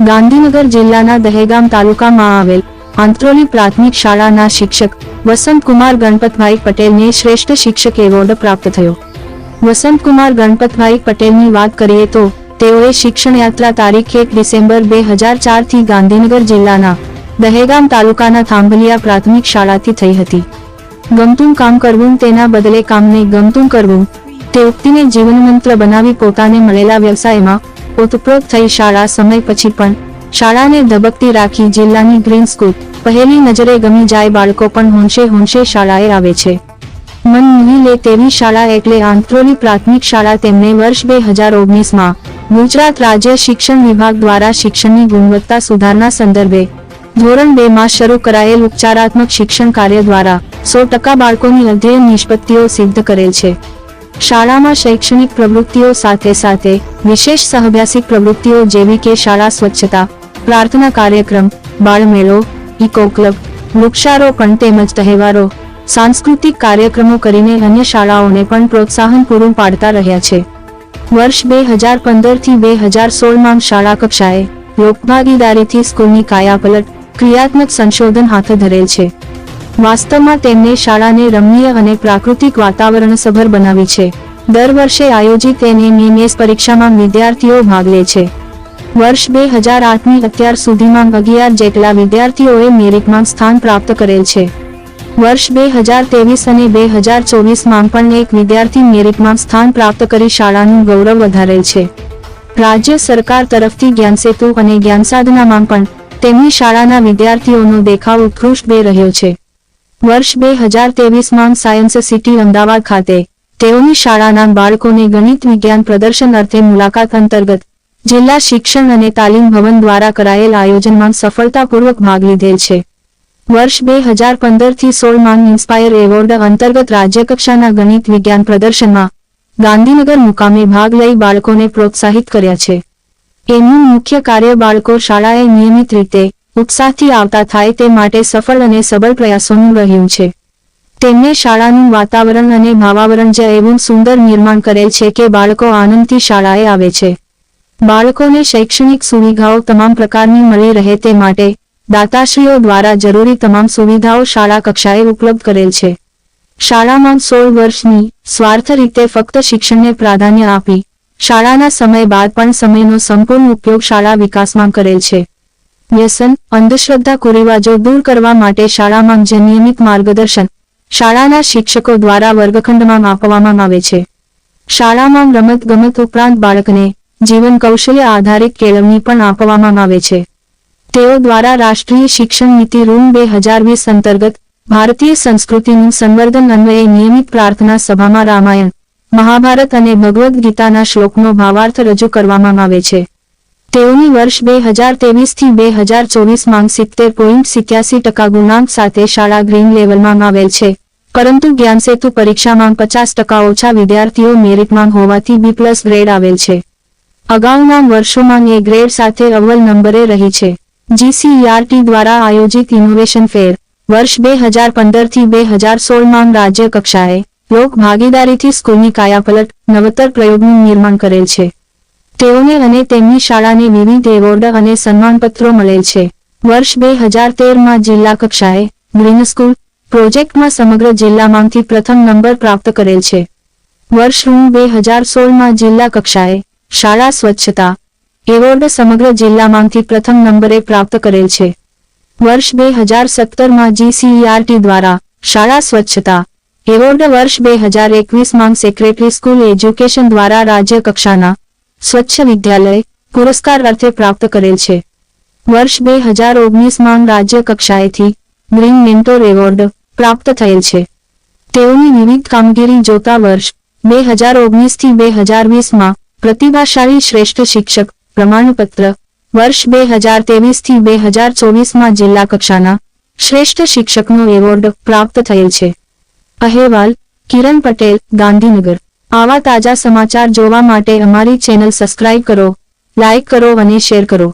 ગાંધીનગર જિલ્લાના દહેગામ તાલુકામાં આવેલ આંત્રોલી પ્રાથમિક શાળાના શિક્ષક વસંતકુમાર ગણપતભાઈ પટેલને શ્રેષ્ઠ શિક્ષક એવોર્ડ પ્રાપ્ત થયો. વસંતકુમાર ગણપતભાઈ પટેલની વાત કરીએ તો, તેઓએ શિક્ષણ તારીખ એક ડિસેમ્બર બે હજાર ગાંધીનગર જિલ્લાના દહેગામ તાલુકાના થાંભલિયા પ્રાથમિક શાળાથી થઈ હતી. ગમતું કામ કરવું, તેના બદલે કામને ગમતું કરવું, તે ઉક્તિને જીવનમંત્ર બનાવી પોતાને મળેલા વ્યવસાયમાં ઓતપ્રોત થઈ શાળા સમય પછી પણ શાળાને ધબકતી રાખી જિલ્લાની ગ્રીન સ્કૂલ પહેલી નજરે ગમી જાય બાળકો પણ હોંશે હોંશે શાળાએ આવે છે. મન મોહી લે તેવી શાળા એટલે આંત્રોલી પ્રાથમિક શાળા તેમને વર્ષ બે હજાર ઓગણીસમાં ગુજરાત રાજ્ય શિક્ષણ વિભાગ દ્વારા શિક્ષણની ગુણવત્તા સુધારના સંદર્ભે ધોરણ બે માં શરૂ કરાયેલ ઉપચારાત્મક શિક્ષણ કાર્ય દ્વારા સો ટકા બાળકોની અધ્યયન નિષ્પત્તિઓ સિદ્ધ કરેલ છે. શાળામાં શૈક્ષણિક પ્રવૃત્તિઓ સાથે સાથે વિશેષ સહભ્યાસિક પ્રવૃત્તિઓ જેવી કે શાળા સ્વચ્છતા, પ્રાર્થના કાર્યક્રમ, બાળમેળો, ઇકો ક્લબ, વૃક્ષારોપણ તેમજ તહેવારો, સાંસ્કૃતિક કાર્યક્રમો કરીને અન્ય શાળાઓને પણ પ્રોત્સાહન પૂરું પાડતા રહ્યા છે. વર્ષ બે હજાર પંદરથી બે હજાર સોળમાં શાળા કક્ષાએ લોકભાગીદારીથી સ્કૂલની કાયાપલટ ક્રિયાત્મક સંશોધન હાથ ધરેલ છે. વાસ્તવમાં તેમને શાળાને રમણીય અને પ્રાકૃતિક વાતાવરણસભર બનાવી છે. દર વર્ષે આયોજિત એનએમએમએસ પરીક્ષામાં વિદ્યાર્થીઓ ભાગ લે છે. વર્ષ બે હજાર આઠની અત્યાર સુધીમાં અગિયાર જેટલા વિદ્યાર્થીઓએ મેરિટમાં સ્થાન પ્રાપ્ત કરેલ છે. વર્ષ બે હજાર ત્રેવીસ અને બે હજાર ચોવીસમાં પણ એક વિદ્યાર્થી મેરિટમાં સ્થાન પ્રાપ્ત કરી શાળાનું ગૌરવ વધારેલ છે. રાજ્ય સરકાર તરફથી જ્ઞાનસેતુ અને જ્ઞાનસાધનામાં પણ તેમની શાળાના વિદ્યાર્થીઓનો દેખાવ ઉત્કૃષ્ટ બે રહ્યો છે. વર્ષ બે હજાર તેવીસમાં સાયન્સ સિટી અમદાવાદ ખાતે તેઓની શાળાના બાળકોને ગણિત વિજ્ઞાન પ્રદર્શન અર્થે મુલાકાત અંતર્ગત જિલ્લા શિક્ષણ અને તાલીમ ભવન દ્વારા કરાયેલ આયોજનમાં સફળતાપૂર્વક ભાગ લીધેલ છે. વર્ષ બે હજાર પંદરથી સોળમાં ઇન્સ્પાયર એવોર્ડ અંતર્ગત રાજ્યકક્ષાના ગણિત વિજ્ઞાન પ્રદર્શનમાં ગાંધીનગર મુકામે ભાગ લઈ બાળકોને પ્રોત્સાહિત કર્યા છે. એમનું મુખ્ય કાર્ય બાળકો શાળાએ નિયમિત રીતે ઉત્સાહથી આવતા થાય તે માટે સફળ અને સબળ પ્રયાસોનું રહ્યું છે. તેમને શાળાનું વાતાવરણ અને ભાવાવરણ જ એવું સુંદર નિર્માણ કરેલ છે કે બાળકો આનંદથી શાળાએ આવે છે. બાળકોને શૈક્ષણિક સુવિધાઓ તમામ પ્રકારની મળી રહે તે માટે દાતાશ્રીઓ દ્વારા જરૂરી તમામ સુવિધાઓ શાળા કક્ષાએ ઉપલબ્ધ કરેલ છે. શાળામાં સોળ વર્ષની સ્વાર્થ રીતે ફક્ત શિક્ષણને પ્રાધાન્ય આપી, શાળાના સમય બાદ પણ સમયનો સંપૂર્ણ ઉપયોગ શાળા વિકાસમાં કરેલ છે. વ્યસન અંધશ્રદ્ધા કુરિવાજો દૂર કરવા માટે શાળામાં જ નિયમિત માર્ગદર્શન શાળાના શિક્ષકો દ્વારા વર્ગખંડમાં આપવામાં આવે છે. શાળામાં રમત ગમત ઉપરાંત બાળકને જીવન કૌશલ્ય આધારિત કેળવણી પણ આપવામાં આવે છે. તેઓ દ્વારા રાષ્ટ્રીય શિક્ષણ નીતિ રૂમ બે હજાર વીસ અંતર્ગત ભારતીય સંસ્કૃતિનું સંવર્ધન અન્વયે નિયમિત પ્રાર્થના સભામાં રામાયણ, મહાભારત અને ભગવદ્ ગીતાના શ્લોકનો ભાવાર્થ રજૂ કરવામાં આવે છે. તેઓની વર્ષ બે હજાર તેવીસથી બે હજાર ચોવીસમાં સિત્તેર પોઈન્ટ સિત્યાસી ટકા ગુણાંક સાથે શાળા ગ્રીન લેવલમાં આવેલ છે. પરંતુ જ્ઞાનસેતુ પરીક્ષામાં પચાસ ટકા ઓછા વિદ્યાર્થીઓ મેરિટમાં હોવાથી બી પ્લસ ગ્રેડ આવેલ છે. અગાઉના વર્ષોમાં એ ગ્રેડ સાથે અવ્વલ નંબરે રહી છે. જીસીઈઆરટી દ્વારા આયોજિત ઇનોવેશન ફેર, વર્ષ બે હજાર પંદરથી બે હજાર સોળમાં રાજ્ય કક્ષાએ લોક ભાગીદારીથી સ્કૂલની કાયાપલટ, નવતર પ્રયોગનું નિર્માણ કરેલ છે. તેઓને અને તેમની શાળાને વિવિધ એવોર્ડ અને સન્માનપત્રો મળેલ છે. વર્ષ બે હજાર જિલ્લા કક્ષાએ ગ્રીન સ્કૂલ પ્રોજેક્ટમાં સમગ્ર જિલ્લામાંથી પ્રથમ નંબર પ્રાપ્ત કરેલ છે. વર્ષ બે હજાર સોળમાં જિલ્લા કક્ષાએ શાળા સ્વચ્છતા એવોર્ડ સમગ્ર જિલ્લામાંથી પ્રથમ નંબરે પ્રાપ્ત કરેલ છે. વર્ષ બે હજાર સત્તરમાં જીસીઈઆરટી દ્વારા શાળા સ્વચ્છતા એવોર્ડ વર્ષ બે હજાર એકવીસમાં સેક્રેટરી સ્કૂલ એજ્યુકેશન દ્વારા રાજ્ય કક્ષાના સ્વચ્છ વિદ્યાલય પુરસ્કાર અર્થે પ્રાપ્ત કરેલ છે. વર્ષ બે હજાર ઓગણીસમાં રાજ્ય કક્ષાએથી ગ્રીન મેન્ટોર એવોર્ડ પ્રાપ્ત થયેલ છે. તેઓની વિવિધ કામગીરી જોતા વર્ષ બે હજાર ઓગણીસથી બે હજાર વીસમાં પ્રતિભાશાળી શ્રેષ્ઠ શિક્ષક પ્રમાણપત્ર, વર્ષ બે હજાર તેવીસથી બે હજાર ચોવીસમાં જિલ્લા કક્ષાના શ્રેષ્ઠ શિક્ષકનો એવોર્ડ પ્રાપ્ત થયેલ છે. અહેવાલ કિરણ પટેલ, ગાંધીનગર. આવા તાજા સમાચાર જોવા માટે અમારી ચેનલ સબસ્ક્રાઇબ કરો લાઇક કરો અને શેર કરો.